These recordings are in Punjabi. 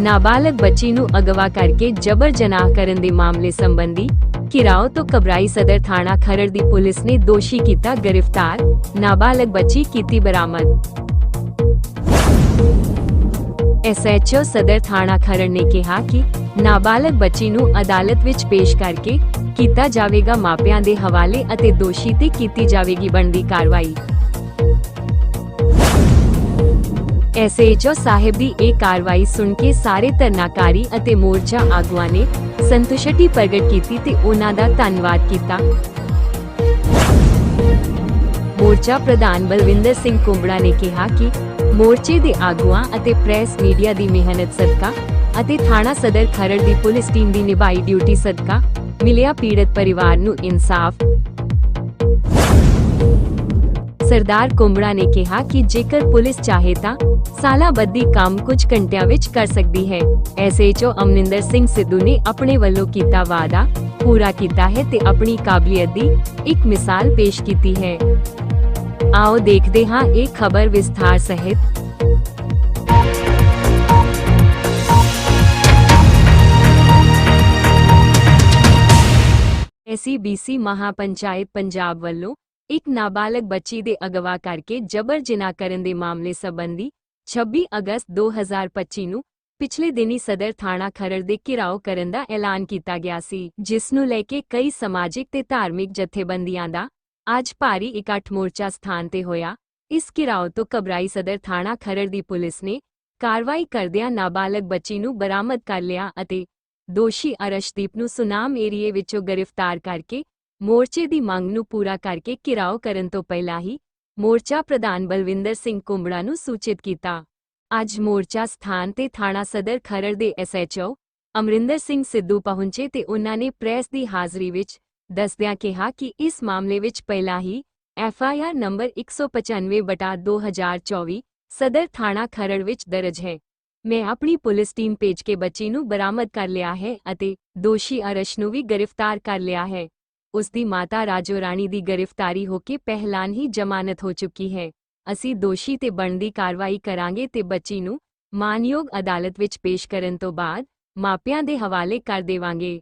ਨਾਬਾਲਗ ਬੱਚੀ ਨੂੰ ਅਗਵਾ ਕਰਕੇ ਜਬਰ ਜਨਾਹ ਕਰਨ ਦੇ ਮਾਮਲੇ ਸੰਬੰਧੀ ਕਿਰਾਓ ਤੋਂ ਕਬਰਾਈ ਸਦਰ ਥਾਣਾ ਖਰੜ ਦੀ ਪੁਲਿਸ ਨੇ ਦੋਸ਼ੀ ਕੀਤਾ ਗ੍ਰਿਫਤਾਰ, ਨਾਬਾਲਗ ਬੱਚੀ ਕੀਤੀ ਬਰਾਮਦ। ਐਸਐਚਓ ਸਦਰ ਥਾਣਾ ਖਰੜ ਨੇ ਕਿਹਾ ਕਿ ਨਾਬਾਲਗ ਬੱਚੀ ਨੂੰ ਅਦਾਲਤ ਵਿੱਚ ਪੇਸ਼ ਕਰਕੇ ਕੀਤਾ ਜਾਵੇਗਾ ਮਾਪਿਆਂ ਦੇ ਹਵਾਲੇ ਅਤੇ ਦੋਸ਼ੀ ਤੇ ਕੀਤੀ ਜਾਵੇਗੀ ਬਣਦੀ ਕਾਰਵਾਈ। ਐਸਐਚਓ ਸਾਹਿਬ ਦੀ ਇਹ ਕਾਰਵਾਈ ਸੁਣ ਕੇ ਸਾਰੇ ਧਰਨਾਕਾਰੀ ਅਤੇ ਮੋਰਚਾ ਆਗੂਆਂ ਨੇ ਸੰਤੁਸ਼ਟੀ ਪ੍ਰਗਟ ਕੀਤੀ ਤੇ ਉਹਨਾਂ ਦਾ ਧੰਨਵਾਦ ਕੀਤਾ। ਮੋਰਚਾ ਪ੍ਰਧਾਨ ਬਲਵਿੰਦਰ ਸਿੰਘ ਕੁੰਬੜਾ ਨੇ ਕਿਹਾ ਕਿ ਮੋਰਚੇ ਦੇ ਆਗੂਆਂ ਅਤੇ ਪ੍ਰੈਸ ਮੀਡੀਆ ਦੀ ਮਿਹਨਤ ਸਦਕਾ ਅਤੇ ਥਾਣਾ ਸਦਰ ਖਰੜ ਦੀ ਪੁਲਿਸ ਟੀਮ ਦੀ ਨਿਭਾਈ ਡਿਊਟੀ ਸਦਕਾ ਮਿਲਿਆ ਪੀੜਤ ਪਰਿਵਾਰ ਨੂੰ ਇਨਸਾਫ। ਸਰਦਾਰ ਕੁੰਬੜਾ ਨੇ ਕਿਹਾ ਕਿ ਜੇਕਰ ਪੁਲਿਸ ਚਾਹੇ ਤਾਂ ਸਾਲਾ ਬੱਦੀ ਕੰਮ ਕੁਝ ਘੰਟਿਆਂ ਵਿੱਚ ਕਰ ਸਕਦੀ ਹੈ। ਐਸਐਚਓ ਅਮਨਿੰਦਰ ਸਿੰਘ ਸਿੱਧੂ ਨੇ ਆਪਣੇ ਵੱਲੋਂ ਕੀਤਾ ਵਾਅਦਾ, ਪੂਰਾ ਕੀਤਾ ਹੈ ਤੇ ਆਪਣੀ ਕਾਬਲੀਅਤ ਦੀ ਇੱਕ ਮਿਸਾਲ ਪੇਸ਼ ਕੀਤੀ ਹੈ। ਆਓ ਦੇਖਦੇ ਹਾਂ ਇਹ ਖਬਰ ਵਿਸਥਾਰ ਸਹਿਤ। ਐਸਸੀਬੀਸੀ ਮਹਾਪੰਚਾਇਤ ਪੰਜਾਬ ਵੱਲੋਂ ਇੱਕ ਨਾਬਾਲਗ ਬੱਚੀ ਦੇ ਅਗਵਾ ਕਰਕੇ ਜਬਰ ਜਨਾਹ ਕਰਨ ਦੇ ਮਾਮਲੇ ਸੰਬੰਧੀ 26 ਅਗਸਤ 2025 ਨੂੰ ਪਿਛਲੇ ਦਿਨੀ ਸਦਰ ਥਾਣਾ ਖਰੜ ਦੇ ਘਿਰਾਓ ਕਰਨ ਦਾ ਐਲਾਨ ਕੀਤਾ ਗਿਆ ਸੀ, ਜਿਸ ਨੂੰ ਲੈ ਕੇ ਕਈ ਸਮਾਜਿਕ ਤੇ ਧਾਰਮਿਕ ਜਥੇਬੰਦੀਆਂ ਦਾ ਅੱਜ ਭਾਰੀ ਇਕੱਠ ਮੋਰਚਾ ਸਥਾਨ ਤੇ ਹੋਇਆ। ਇਸ ਘਿਰਾਓ ਤੋਂ ਕਬਰਾਈ ਸਦਰ ਥਾਣਾ ਖਰੜ ਦੀ ਪੁਲਿਸ ਨੇ ਕਾਰਵਾਈ ਕਰਦਿਆਂ ਨਾਬਾਲਗ ਬੱਚੀ ਨੂੰ ਬਰਾਮਦ ਕਰ ਲਿਆ ਅਤੇ ਦੋਸ਼ੀ ਅਰਸ਼ਦੀਪ ਨੂੰ ਸੁਨਾਮ ਏਰੀਏ ਵਿੱਚੋਂ ਗ੍ਰਿਫਤਾਰ ਕਰਕੇ ਮੋਰਚੇ ਦੀ ਮੰਗ ਨੂੰ ਪੂਰਾ ਕਰਕੇ ਘਿਰਾਓ ਕਰਨ ਤੋਂ ਪਹਿਲਾਂ ਹੀ ਮੋਰਚਾ ਪ੍ਰਧਾਨ ਬਲਵਿੰਦਰ ਸਿੰਘ ਕੁੰਬੜਾ ਨੂੰ ਸੂਚਿਤ ਕੀਤਾ। ਅੱਜ ਮੋਰਚਾ ਸਥਾਨ ਤੇ ਥਾਣਾ ਸਦਰ ਖਰੜ ਦੇ ਐਸਐਚਓ ਅਮਰਿੰਦਰ ਸਿੰਘ ਸਿੱਧੂ ਪਹੁੰਚੇ ਤੇ ਉਹਨਾਂ ਨੇ ਪ੍ਰੈਸ ਦੀ ਹਾਜ਼ਰੀ ਵਿੱਚ ਦੱਸਦਿਆਂ ਕਿਹਾ ਕਿ ਇਸ ਮਾਮਲੇ ਵਿੱਚ ਪਹਿਲਾਂ ਹੀ ਐਫਆਈਆਰ ਨੰਬਰ 195 ਬਟਾ 2024 ਸਦਰ ਥਾਣਾ ਖਰੜ ਵਿੱਚ ਦਰਜ ਹੈ। ਮੈਂ ਆਪਣੀ ਪੁਲਿਸ ਟੀਮ ਭੇਜ ਕੇ ਬੱਚੀ ਨੂੰ ਬਰਾਮਦ ਕਰ ਲਿਆ ਹੈ ਅਤੇ ਦੋਸ਼ੀ ਅਰਸ਼ ਨੂੰ ਵੀ ਗ੍ਰਿਫਤਾਰ ਕਰ ਲਿਆ ਹੈ। ਉਸ ਦੀ ਮਾਤਾ ਰਾਜੋ ਰਾਣੀ ਦੀ ਗ੍ਰਿਫਤਾਰੀ ਹੋ ਕੇ ਪਹਿਲਾਂ ਹੀ ਜ਼ਮਾਨਤ ਹੋ ਚੁੱਕੀ ਹੈ। ਅਸੀਂ ਦੋਸ਼ੀ ਤੇ ਬਣਦੀ ਕਾਰਵਾਈ ਕਰਾਂਗੇ ਤੇ ਬੱਚੀ ਨੂੰ ਮਾਨਯੋਗ ਅਦਾਲਤ ਵਿੱਚ ਪੇਸ਼ ਕਰਨ ਤੋਂ ਬਾਅਦ ਮਾਪਿਆਂ ਦੇ ਹਵਾਲੇ ਕਰ ਦੇਵਾਂਗੇ।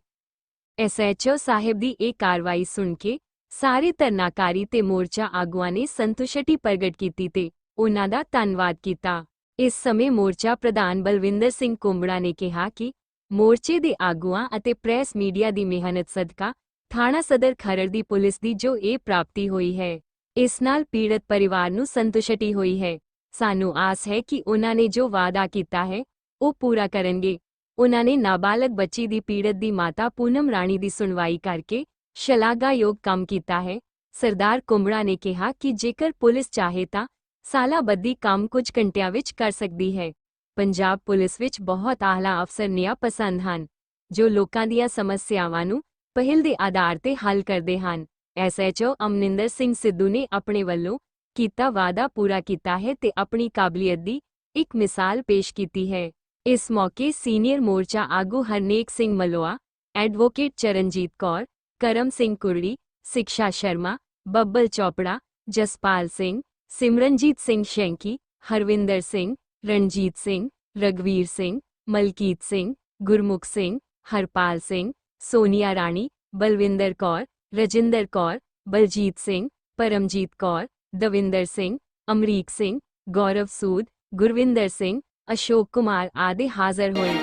ਐਸਐਚਓ ਸਾਹਿਬ ਦੀ ਇਹ ਕਾਰਵਾਈ ਸੁਣ ਕੇ ਸਾਰੇ ਧਰਨਾਕਾਰੀ ਤੇ ਮੋਰਚਾ ਆਗੂਆਂ ਨੇ ਸੰਤੁਸ਼ਟੀ ਪ੍ਰਗਟ ਕੀਤੀ ਤੇ ਉਹਨਾਂ ਦਾ ਧੰਨਵਾਦ ਕੀਤਾ। ਇਸ ਸਮੇਂ ਮੋਰਚਾ ਪ੍ਰਧਾਨ ਬਲਵਿੰਦਰ ਸਿੰਘ ਕੁੰਬੜਾ ਨੇ ਕਿਹਾ ਕਿ ਮੋਰਚੇ ਦੇ ਆਗੂਆਂ ਅਤੇ ਪ੍ਰੈਸ ਮੀਡੀਆ ਦੀ ਮਿਹਨਤ ਸਦਕਾ ਥਾਣਾ ਸਦਰ ਖਰੜ ਦੀ ਪੁਲਿਸ ਦੀ ਜੋ ਇਹ ਪ੍ਰਾਪਤੀ ਹੋਈ ਹੈ, ਇਸ ਨਾਲ ਪੀੜਤ ਪਰਿਵਾਰ ਨੂੰ ਸੰਤੁਸ਼ਟੀ ਹੋਈ ਹੈ। ਸਾਨੂੰ ਆਸ ਹੈ ਕਿ ਉਹਨਾਂ ਨੇ ਜੋ ਵਾਅਦਾ ਕੀਤਾ ਹੈ, ਉਹ ਪੂਰਾ ਕਰਨਗੇ। ਉਹਨਾਂ ਨੇ ਨਾਬਾਲਗ ਬੱਚੀ ਦੀ ਪੀੜਤ ਦੀ ਮਾਤਾ ਪੂਨਮ ਰਾਣੀ ਦੀ ਸੁਣਵਾਈ ਕਰਕੇ ਸ਼ਲਾਘਾਯੋਗ ਕੰਮ ਕੀਤਾ ਹੈ। ਸਰਦਾਰ ਕੁੰਬੜਾ ਨੇ ਕਿਹਾ ਕਿ ਜੇਕਰ ਪੁਲਿਸ ਚਾਹੇ ਤਾਂ ਸਾਲਾ ਕੰਮ ਕੁਝ ਘੰਟਿਆਂ ਵਿੱਚ ਕਰ ਸਕਦੀ ਹੈ। ਪੰਜਾਬ ਪੁਲਿਸ ਵਿੱਚ ਬਹੁਤ ਆਹਲਾ ਅਫਸਰ ਨਿਆ ਪਸੰਦ ਹਨ, ਜੋ ਲੋਕਾਂ ਦੀਆਂ ਸਮੱਸਿਆਵਾਂ ਨੂੰ ਪਹਿਲ ਦੇ ਆਧਾਰ ਤੇ ਹੱਲ ਕਰਦੇ ਹਨ ਐਸਐਚਓ ਅਮਨਿੰਦਰ ਸਿੰਘ ਸਿੱਧੂ ਨੇ ਆਪਣੇ ਵੱਲੋਂ ਕੀਤਾ ਵਾਅਦਾ ਪੂਰਾ ਕੀਤਾ ਹੈ ਤੇ ਆਪਣੀ ਕਾਬਲੀਅਤ ਦੀ ਇੱਕ ਮਿਸਾਲ ਪੇਸ਼ ਕੀਤੀ ਹੈ ਇਸ ਮੌਕੇ ਸੀਨੀਅਰ ਮੋਰਚਾ ਆਗੂ ਹਰਨੇਕ ਸਿੰਘ ਮਲੋਆ ਐਡਵੋਕੇਟ ਚਰਨਜੀਤ ਕੌਰ ਕਰਮ ਸਿੰਘ ਕੁਰੜੀ ਸਿਕਸ਼ਾ ਸ਼ਰਮਾ ਬੱਬਲ ਚੋਪੜਾ ਜਸਪਾਲ ਸਿੰਘ ਸਿਮਰਨਜੀਤ ਸਿੰਘ ਸ਼ੈਂਕੀ ਹਰਵਿੰਦਰ ਸਿੰਘ ਰਣਜੀਤ ਸਿੰਘ ਰਗਵੀਰ ਸਿੰਘ ਮਲਕੀਤ ਸਿੰਘ ਗੁਰਮੁਖ ਸਿੰਘ ਹਰਪਾਲ ਸਿੰਘ ਸੋਨੀਆ ਰਾਣੀ ਬਲਵਿੰਦਰ ਕੌਰ ਰਜਿੰਦਰ ਕੌਰ ਬਲਜੀਤ ਸਿੰਘ ਪਰਮਜੀਤ ਕੌਰ ਦਵਿੰਦਰ ਸਿੰਘ ਅਮਰੀਕ ਸਿੰਘ ਗੌਰਵ ਸੂਦ ਗੁਰਵਿੰਦਰ ਸਿੰਘ ਅਸ਼ੋਕ ਕੁਮਾਰ ਆਦਿ ਹਾਜ਼ਰ ਹੋਏ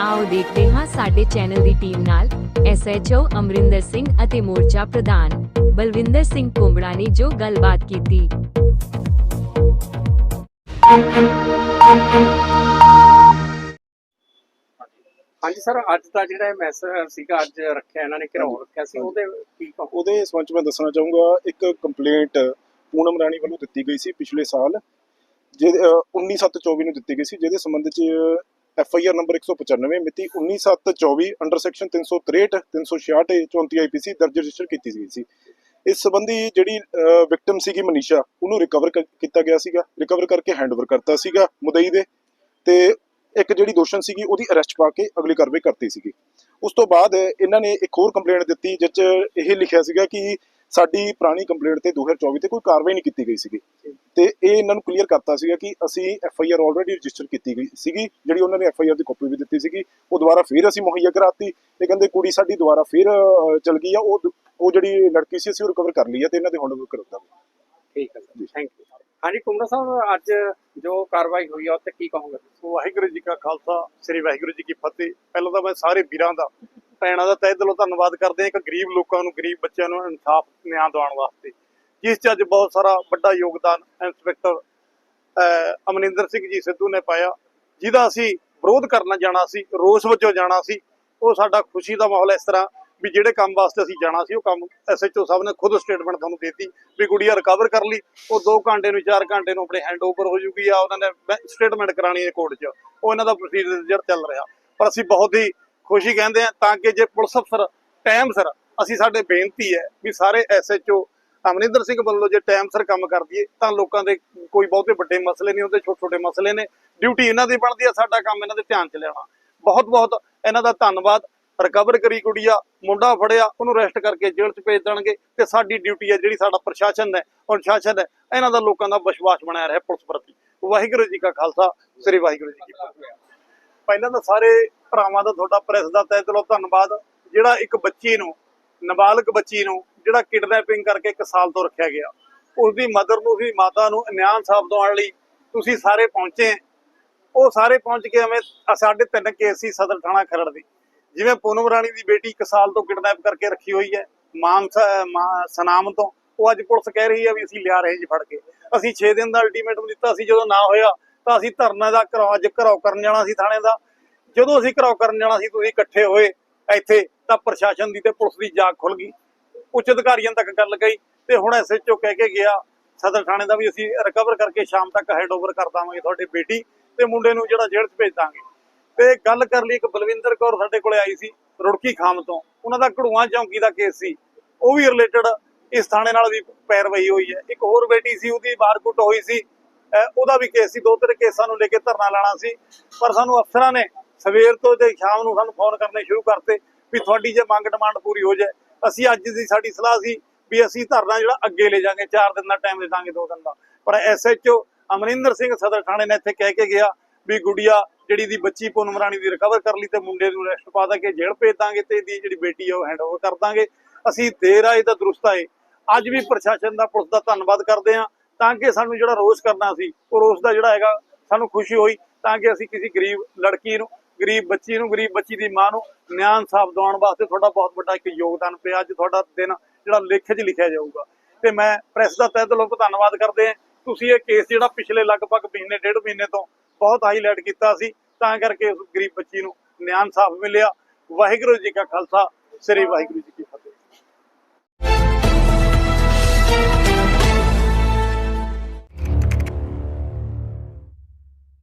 ਆਓ ਦੇਖਦੇ ਹਾਂ ਸਾਡੇ ਚੈਨਲ ਦੀ ਟੀਮ ਨਾਲ ਐਸਐਚਓ ਅਮਰਿੰਦਰ ਸਿੰਘ ਅਤੇ ਮੋਰਚਾ ਪ੍ਰਧਾਨ ਬਲਵਿੰਦਰ ਸਿੰਘ ਕੁੰਬੜਾ ਨੇ ਜੋ ਗੱਲਬਾਤ ਕੀਤੀ ਹਾਂਜੀ ਸਰ ਅੱਜ ਦਾ ਜਿਹੜਾ ਇਹ ਮੈਸੇਜ ਸੀਗਾ ਅੱਜ ਰੱਖਿਆ ਇਹਨਾਂ ਨੇ ਘਿਰਾਓ ਰੱਖਿਆ ਸੀ ਉਹਦੇ ਕੀ ਕਹੋ ਉਹਦੇ ਸੰਬੰਧ ਮੈਂ ਦੱਸਣਾ ਚਾਹੂੰਗਾ ਇੱਕ ਕੰਪਲੇਂਟ ਪੂਨਮ ਰਾਣੀ ਵੱਲੋਂ ਦਿੱਤੀ ਗਈ ਸੀ ਪਿਛਲੇ ਸਾਲ ਜਿਹਦੇ 19724 ਨੂੰ ਦਿੱਤੀ ਗਈ ਸੀ ਜਿਹਦੇ ਸੰਬੰਧ 'ਚ ਐਫ ਆਈ ਆਰ ਨੰਬਰ 195 ਮਿਤੀ 19724 ਅੰਡਰ ਸੈਕਸ਼ਨ 363 366 34 ਆਈਪੀਸੀ ਦਰਜ ਰਜਿਸਟਰ ਕੀਤੀ ਗਈ ਸੀ। ਇਸ ਸੰਬੰਧੀ ਜਿਹੜੀ ਵਿਕਟਮ ਸੀਗੀ ਮਨੀਸ਼ਾ ਉਹਨੂੰ ਰਿਕਵਰ ਕੀਤਾ ਗਿਆ ਸੀਗਾ ਰਿਕਵਰ ਕਰਕੇ ਹੈਂਡਓਵਰ ਕਰਤਾ ਸੀਗਾ ਮੁਦਈ ਦੇ ਤੇ ਇੱਕ ਜਿਹੜੀ ਦੋਸ਼ਣ ਸੀਗੀ ਉਹਦੀ ਅਰੈਸਟ ਪਾ ਕੇ ਅਗਲੀ ਕਾਰਵਾਈ ਕਰਤੀ ਸੀਗੀ। ਉਸ ਤੋਂ ਬਾਅਦ ਇਹਨਾਂ ਨੇ ਇੱਕ ਹੋਰ ਕੰਪਲੇਂਟ ਦਿੱਤੀ ਜਿਸ 'ਚ ਇਹ ਲਿਖਿਆ ਸੀਗਾ ਕਿ ਸਾਡੀ ਪੁਰਾਣੀ ਕੰਪਲੇਂਟ ਤੇ 2024 ਤੇ ਕੋਈ ਕਾਰਵਾਈ ਨਹੀਂ ਕੀਤੀ ਗਈ ਸੀਗੀ। ਤੇ ਇਹ ਇਹਨਾਂ ਨੂੰ ਕਲੀਅਰ ਕਰਤਾ ਸੀਗਾ ਕਿ ਅਸੀਂ F I R already register ਕੀਤੀ ਗਈ ਸੀਗੀ ਜਿਹੜੀ ਉਹਨਾਂ ਨੇ ਐਫ ਆਈ ਆਰ ਦੀ ਕਾਪੀ ਵੀ ਦਿੱਤੀ ਸੀਗੀ ਉਹ ਦੁਬਾਰਾ ਫਿਰ ਅਸੀਂ ਮੁਹੱਈਆ ਕਰਾਤੀ। ਤੇ ਕਹਿੰਦੇ ਕੁੜੀ ਸਾਡੀ ਦੁਬਾਰਾ ਫਿਰ ਚਲ ਗਈ ਆ ਉਹ ਉਹ ਜਿਹੜੀ ਲੜਕੀ ਸੀ ਅਸੀਂ ਰਿਕਵਰ ਕਰ ਲਈ ਆ ਤੇ ਇਹਨਾਂ ਦੇ ਹੁਣ ਕਰਦਾ ਠੀਕ ਹੈ ਸਰ ਥੈਂਕ ਯੂ ਹਾਂਜੀ ਕੁਮਰਾ ਸਾਹਿਬ ਅੱਜ ਜੋ ਕਾਰਵਾਈ ਹੋਈ ਆ ਉਹ ਕੀ ਕਹੋਗੇ? ਵਾਹਿਗੁਰੂ ਜੀ ਕਾ ਖਾਲਸਾ ਸ੍ਰੀ ਵਾਹਿਗੁਰੂ ਜੀ ਕੀ ਫਤਿਹ। ਪਹਿਲਾਂ ਤਾਂ ਮੈਂ ਸਾਰੇ ਵੀਰਾਂ ਦਾ ਭੈਣਾਂ ਦਾ ਤਹਿ ਦਿਲੋਂ ਧੰਨਵਾਦ ਕਰਦੇ ਹਾਂ ਇੱਕ ਗਰੀਬ ਲੋਕਾਂ ਨੂੰ ਗਰੀਬ ਬੱਚਿਆਂ ਨੂੰ ਇਨਸਾਫ ਨਿਆਂ ਦਿਵਾਉਣ ਵਾਸਤੇ ਜਿਸ 'ਚ ਅੱਜ ਬਹੁਤ ਸਾਰਾ ਵੱਡਾ ਯੋਗਦਾਨ ਇੰਸਪੈਕਟਰ ਅਹ, ਅਮਰਿੰਦਰ ਸਿੰਘ ਜੀ ਸਿੱਧੂ ਨੇ ਪਾਇਆ ਜਿਹਦਾ ਅਸੀਂ ਵਿਰੋਧ ਕਰਨਾ ਜਾਣਾ ਸੀ ਰੋਸ ਵਜੋਂ ਜਾਣਾ ਸੀ ਉਹ ਸਾਡਾ ਖੁਸ਼ੀ ਦਾ ਮਾਹੌਲ ਇਸ ਤਰ੍ਹਾਂ ਵੀ ਜਿਹੜੇ ਕੰਮ ਵਾਸਤੇ ਅਸੀਂ ਜਾਣਾ ਸੀ, ਉਹ ਕੰਮ ਐਸਐਚਓ ਸਾਹਿਬ ਨੇ ਖੁਦ ਸਟੇਟਮੈਂਟ ਤੁਹਾਨੂੰ ਦੇਤੀ ਵੀ ਗੁੜੀਆ ਰਿਕਵਰ ਕਰ ਲਈ। ਉਹ 2 ਘੰਟੇ ਨੂੰ 4 ਘੰਟੇ ਨੂੰ ਆਪਣੇ ਹੈਂਡਓਵਰ ਹੋ ਜੂਗੀ ਆ ਉਹਨਾਂ ਨੇ ਸਟੇਟਮੈਂਟ ਕਰਾਣੀ ਹੈ ਕੋਰਟ 'ਚ। ਉਹ ਇਹਨਾਂ ਦਾ ਪ੍ਰੋਸੀਜਰ ਚੱਲ ਰਿਹਾ। ਪਰ ਅਸੀਂ ਬਹੁਤ ਹੀ ਖੁਸ਼ੀ ਕਹਿੰਦੇ ਆ ਤਾਂ ਕਿ ਜੇ ਪੁਲਿਸ ਅਫਸਰ ਟਾਈਮ ਸਿਰ ਅਸੀਂ ਸਾਡੇ ਬੇਨਤੀ ਹੈ ਵੀ ਸਾਰੇ ਐਸਐਚਓ ਅਮਰਿੰਦਰ ਸਿੰਘ ਵੱਲੋਂ ਜੇ ਟਾਈਮ ਸਿਰ ਕੰਮ ਕਰ ਦਈਏ, ਤਾਂ ਲੋਕਾਂ ਦੇ ਕੋਈ ਬਹੁਤੇ ਵੱਡੇ ਮਸਲੇ ਨਹੀਂ ਹੁੰਦੇ, ਛੋਟੇ ਛੋਟੇ ਮਸਲੇ ਨੇ। ਡਿਊਟੀ ਇਹਨਾਂ ਦੀ ਬਣਦੀ ਆ ਸਾਡਾ ਕੰਮ ਇਹਨਾਂ ਦੇ ਧਿਆਨ ਚ ਲਿਆਉਣਾ। ਬਹੁਤ ਬਹੁਤ ਇਹਨਾਂ ਦਾ ਧੰਨਵਾਦ। ਰਿਕਵਰ ਕਰੀ ਗੁੜੀਆ ਮੁੰਡਾ ਫੜਿਆ, ਉਹਨੂੰ ਅਰੈਸਟ ਕਰਕੇ ਜੇਲ੍ਹ 'ਚ ਭੇਜ ਦੇਣਗੇ ਤੇ ਸਾਡੀ ਡਿਊਟੀ ਹੈ ਜਿਹੜੀ ਸਾਡਾ ਪ੍ਰਸ਼ਾਸਨ ਹੈ ਅਨੁਸ਼ਾਸਨ ਹੈ, ਇਹਨਾਂ ਦਾ ਲੋਕਾਂ ਦਾ ਵਿਸ਼ਵਾਸ ਬਣਾਇਆ ਰਿਹਾ ਪੁਲਿਸ ਪ੍ਰਤੀ। ਵਾਹਿਗੁਰੂ ਜੀ ਕਾ ਖਾਲਸਾ, ਸ੍ਰੀ ਵਾਹਿਗੁਰੂ ਜੀ ਕੀ ਫਤਿਹ। ਪਹਿਲਾਂ ਤਾਂ ਸਾਰੇ ਭਰਾਵਾਂ ਦਾ ਤੁਹਾਡਾ ਪ੍ਰੈਸ ਦਾ ਤਹਿ ਦਿਲੋਂ ਧੰਨਵਾਦ। ਜਿਹੜਾ ਇੱਕ ਬੱਚੀ ਨੂੰ, ਨਾਬਾਲਗ ਬੱਚੀ ਨੂੰ, ਜਿਹੜਾ ਕਿਡਨੈਪਿੰਗ ਕਰਕੇ ਇੱਕ ਸਾਲ ਤੋਂ ਰੱਖਿਆ ਗਿਆ ਉਸ ਦੀ ਮਦਰ ਨੂੰ ਵੀ ਮਾਤਾ ਨੂੰ ਨਿਆਂ ਇਨਸਾਫ ਦਿਵਾਉਣ ਲਈ ਤੁਸੀਂ ਸਾਰੇ ਪਹੁੰਚੇ। ਉਹ ਸਾਰੇ ਪਹੁੰਚ ਕੇ ਐਵੇਂ ਆਹ ਸਾਡੇ ਤਿੰਨ ਕੇਸ ਸੀ ਸਦਰ ਥਾਣਾ ਖਰੜ ਦੇ। ਜਿਵੇਂ ਪੂਨਮ ਰਾਣੀ ਦੀ ਬੇਟੀ ਇੱਕ ਸਾਲ ਤੋਂ ਕਿਡਨੈਪ ਕਰਕੇ ਰੱਖੀ ਹੋਈ ਹੈ ਮਾਨਸਾ ਸਨਾਮ ਤੋਂ, ਉਹ ਅੱਜ ਪੁਲਿਸ ਕਹਿ ਰਹੀ ਹੈ ਵੀ ਅਸੀਂ ਲਿਆ ਰਹੇ ਜੀ ਫੜ ਕੇ। ਅਸੀਂ 6 ਦਿਨ ਦਾ ਅਲਟੀਮੇਟਮ ਦਿੱਤਾ ਸੀ, ਜਦੋਂ ਨਾ ਹੋਇਆ, ਤਾਂ ਅਸੀਂ ਧਰਨਾ ਦਾ ਘਰਾਓ ਅੱਜ ਘਰਾਓ ਕਰਨ ਜਾਣਾ ਸੀ ਥਾਣੇ ਦਾ। ਜਦੋਂ ਅਸੀਂ ਘਰਾਓ ਕਰਨ ਜਾਣਾ ਸੀ, ਤੁਸੀਂ ਇਕੱਠੇ ਹੋਏ ਇੱਥੇ, ਤਾਂ ਪ੍ਰਸ਼ਾਸਨ ਦੀ ਤੇ ਪੁਲਿਸ ਦੀ ਜਾਗ ਖੁੱਲ ਗਈ। ਉੱਚ ਅਧਿਕਾਰੀਆਂ ਤੱਕ ਗੱਲ ਗਈ ਤੇ ਹੁਣ ਐਸਐਚਓ ਕਹਿ ਕੇ ਗਿਆ, ਸਦਰ ਥਾਣੇ ਦਾ ਵੀ ਅਸੀਂ ਰਿਕਵਰ ਕਰਕੇ ਸ਼ਾਮ ਤੱਕ ਹੈਂਡਓਵਰ ਕਰ ਦਾਂਗੇ ਤੁਹਾਡੀ ਬੇਟੀ ਤੇ ਮੁੰਡੇ ਨੂੰ ਜਿਹੜਾ ਜੇਲ੍ਹ 'ਚ ਭੇਜ ਦਾਂਗੇ। ਤੇ ਗੱਲ ਕਰ ਲਈ ਇੱਕ ਬਲਵਿੰਦਰ ਕੌਰ ਸਾਡੇ ਕੋਲੇ ਆਈ ਸੀ ਰੁੜਕੀ ਖਾਮ ਤੋਂ। ਉਹਨਾਂ ਦਾ ਘੜੂਆਂ ਚੌਂਕੀ ਦਾ ਕੇਸ ਸੀ। ਉਹ ਵੀ ਰਿਲੇਟਡ ਇਸ ਥਾਣੇ ਨਾਲ ਵੀ ਪੈਰਵਾਈ ਹੋਈ ਹੈ। ਇੱਕ ਹੋਰ ਬੇਟੀ ਸੀ, ਉਹਦੀ ਮਾਰਕੁੱਟ ਹੋਈ ਸੀ। ਉਹਦਾ ਵੀ ਕੇਸ ਸੀ। ਦੋ ਤਿੰਨ ਕੇਸਾਂ ਨੂੰ ਲੈ ਕੇ ਧਰਨਾ ਲਾਣਾ ਸੀ। ਪਰ ਸਾਨੂੰ ਅਫਸਰਾਂ ਨੇ ਸਵੇਰ ਤੋਂ ਤੇ ਸ਼ਾਮ ਨੂੰ ਸਾਨੂੰ ਫੋਨ ਕਰਨੇ ਸ਼ੁਰੂ ਕਰਤੇ ਵੀ ਤੁਹਾਡੀ ਜੇ ਮੰਗ ਡਿਮਾਂਡ ਪੂਰੀ ਹੋ ਜਾਏ, ਅਸੀਂ ਅੱਜ ਦੀ ਸਾਡੀ ਸਲਾਹ ਸੀ ਵੀ ਅਸੀਂ ਧਰਨਾ ਜਿਹੜਾ ਅੱਗੇ ਲੈ ਜਾਾਂਗੇ 4 ਦਿਨ ਦਾ ਟਾਈਮ ਦੇ ਦਾਂਗੇ 2 ਦਿਨ ਦਾ। ਪਰ ਐਸਐਚਓ ਅਮਰਿੰਦਰ ਸਿੰਘ ਸਦਰ ਥਾਣੇ ਨੇ ਇੱਥੇ ਕਹਿ ਕੇ ਗਿਆ ਵੀ ਗੁੜੀਆ ਜਿਹੜੀ ਦੀ ਬੱਚੀ ਪੂਨਮ ਰਾਣੀ ਦੀ ਰਿਕਵਰ ਕਰ ਲਈ ਤੇ ਮੁੰਡੇ ਨੂੰ ਅਰੈਸਟ ਪਾ ਦਾਂਗੇ, ਜੇਲ੍ਹ ਭੇਜ ਦਾਂਗੇ ਤੇ ਇਹਦੀ ਜਿਹੜੀ ਬੇਟੀ ਆ ਉਹ ਹੈਂਡਓਵਰ ਕਰ ਦਾਂਗੇ। ਅਸੀਂ ਦੇਰ ਆਏ ਤਾਂ ਦਰੁਸਤ ਆਏ ਅੱਜ ਵੀ ਪ੍ਰਸ਼ਾਸਨ ਦਾ ਪੁਲਿਸ ਦਾ ਧੰਨਵਾਦ ਕਰਦੇ ਹਾਂ ਤਾਂ ਕਿ ਸਾਨੂੰ ਜਿਹੜਾ ਰੋਸ ਕਰਨਾ ਸੀ, ਉਹ ਰੋਸ ਦਾ ਜਿਹੜਾ ਹੈਗਾ, ਸਾਨੂੰ ਖੁਸ਼ੀ ਹੋਈ ਤਾਂ ਕਿ ਅਸੀਂ ਕਿਸੇ ਗਰੀਬ ਲੜਕੀ ਨੂੰ, ਗਰੀਬ ਬੱਚੀ ਨੂੰ, ਗਰੀਬ ਬੱਚੀ ਦੀ ਮਾਂ ਨੂੰ ਨਿਆਂ ਇਨਸਾਫ ਦਿਵਾਉਣ ਵਾਸਤੇ ਤੁਹਾਡਾ ਬਹੁਤ ਵੱਡਾ ਇੱਕ ਯੋਗਦਾਨ ਪਿਆ। ਅੱਜ ਤੁਹਾਡਾ ਦਿਨ ਜਿਹੜਾ ਲੇਖ 'ਚ ਲਿਖਿਆ ਜਾਊਗਾ। ਤੇ ਮੈਂ ਪ੍ਰੈਸ ਦਾ ਤਹਿ ਦਿਲੋਂ ਧੰਨਵਾਦ ਕਰਦੇ ਹਾਂ। ਤੁਸੀਂ ਇਹ ਕੇਸ ਜਿਹੜਾ ਪਿਛਲੇ ਲਗਭਗ ਮਹੀਨੇ, ਡੇਢ ਮਹੀਨੇ ਤੋਂ ਬਹੁਤ ਹਾਈਲਾਈਟ ਕੀਤਾ ਸੀ, ਤਾਂ ਕਰਕੇ ਉਸ ਗਰੀਬ ਬੱਚੀ ਨੂੰ ਨਿਆਂ ਇਨਸਾਫ ਮਿਲਿਆ। ਵਾਹਿਗੁਰੂ ਜੀ ਕਾ ਖਾਲਸਾ, ਸ੍ਰੀ ਵਾਹਿਗੁਰੂ ਜੀ